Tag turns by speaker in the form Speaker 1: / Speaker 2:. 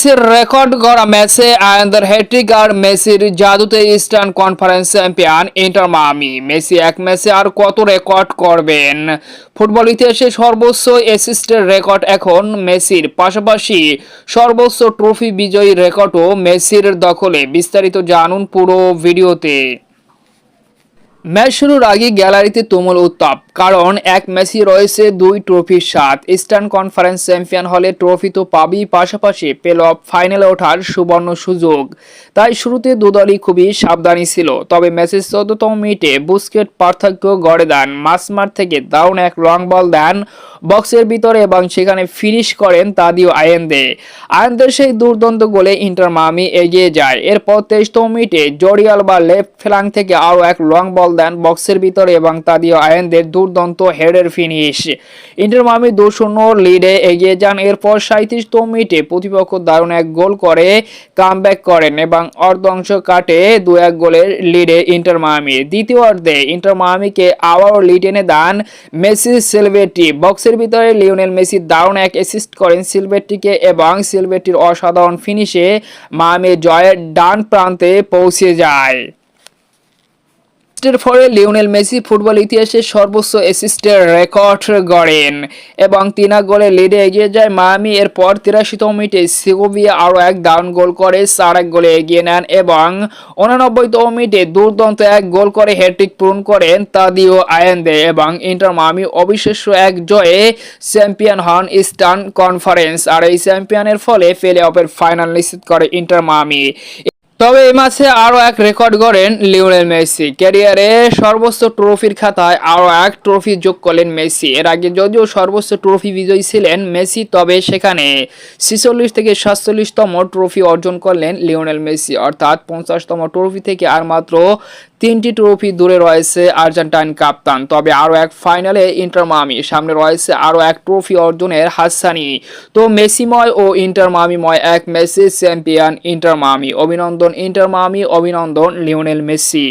Speaker 1: মেসির রেকর্ড গড়া ম্যাচে আয়ানদের হ্যাট্রিক আর মেসির জাদুতে Eastern Conference champion Inter Miami. Messi এক ম্যাচে আর কত রেকর্ড করবেন? ফুটবল ইতিহাসে সর্বোচ্চ অ্যাসিস্টের রেকর্ড এখন মেসির। পাশাপাশি সর্বোচ্চ ট্রফি বিজয়ী রেকর্ডও মেসির দখলে। বিস্তারিত জানুন পুরো ভিডিওতে। ম্যাচ শুরুর আগে গ্যালারিতে তুমুল উত্তাপ। কারণ এক মেসি রয়েছে দুই ট্রফির স্বাদ। ইস্টার্ন কনফারেন্স চ্যাম্পিয়ন হলে ট্রফি তো পাবেই, পাশাপাশি পেল অফ ফাইনালে ওঠার সুবর্ণ সুযোগ। তাই শুরুতে দুদলই খুবই সাবধানী ছিল, তবে ম্যাচের চোদ্দতম মিনিটে বুস্কেট পার্থক্য গড়ে দেন। মাসমার থেকে দারুণ এক লং বল দেন বক্সের ভিতরে এবং সেখানে ফিনিশ করেন তাদিও আয়েন্দে। আয়েন্দের সেই দুর্দান্ত গোলে ইন্টার মামি এগিয়ে যায়। এরপর তেইশতম মিনিটে জরিয়াল বা লেফট ফ্ল্যাঙ্ক থেকে আরও এক লং বল দেন বক্সের ভিতরে এবং তাদিও আয়েন্দের দুর্দান্ত হেডের ফিনিশ ইন্টার মামি দু শূন্য লিডে এগিয়ে যান। এরপর সাঁত্রিশতম মিনিটে প্রতিপক্ষ দারুণ এক গোল করে কামব্যাক করেন এবং অর্ধাংশ কাটে দু এক গোলের লিডে ইন্টার মামি দ্বিতীয় অর্ধে ইন্টার মামিকে আবারও লিড এনে দান মেসি সিলভেটি বক্সের ভিতরে লিওনেল মেসি দারুণ এক অ্যাসিস্ট করেন সিলভেটিকে এবং সিলভেটির অসাধারণ ফিনিশে মামি জয়ের ডান প্রান্তে পৌঁছে যায়। অ্যাসিস্টের ফলে লিওনেল মেসি ফুটবল ইতিহাসে সর্বোচ্চ অ্যাসিস্টের রেকর্ড গড়েন এবং তিনা গোলে লিডে এগিয়ে যায় মায়ামি। এরপর তিরাশিতম মিনিটে সিগোভিয়া আরও এক দারুণ গোল করে, চার এক গোলে এগিয়ে নেন এবং উননব্বইতম মিনিটে দুর্দান্ত এক গোল করে হ্যাট্রিক পূরণ করেন তাদিও আয়েন্দে এবং ইন্টার মামি অবিশ্বাস্য এক জয়ে চ্যাম্পিয়ন হন ইস্টার্ন কনফারেন্স। আর এই চ্যাম্পিয়নের ফলে প্লে অফের ফাইনাল নিশ্চিত করে ইন্টার মামি তবে এই মাসে আরও এক রেকর্ড গড়েন লিওনেল মেসি। ক্যারিয়ারে সর্বোচ্চ ট্রফির খাতায় আরও এক ট্রফি যোগ করলেন মেসি। এর আগে যদিও সর্বোচ্চ ট্রফি বিজয়ী ছিলেন মেসি, তবে সেখানে ছিচল্লিশ থেকে সাতচল্লিশতম ট্রফি অর্জন করলেন লিওনেল মেসি। অর্থাৎ পঞ্চাশতম ট্রফি থেকে আর মাত্র তিনটি ট্রফি দূরে রয়েছে আর্জেন্টাইন কাপ্তান। তবে আরও এক ফাইনালে ইন্টার মামি, সামনে রয়েছে আরও এক ট্রফি অর্জনের হাতছানি তো মেসিময় ও ইন্টার মামিময় এক মেসি চ্যাম্পিয়ন ইন্টার মামি। অভিনন্দন ইন্টার মামি অভিনন্দন লিওনেল মেসি।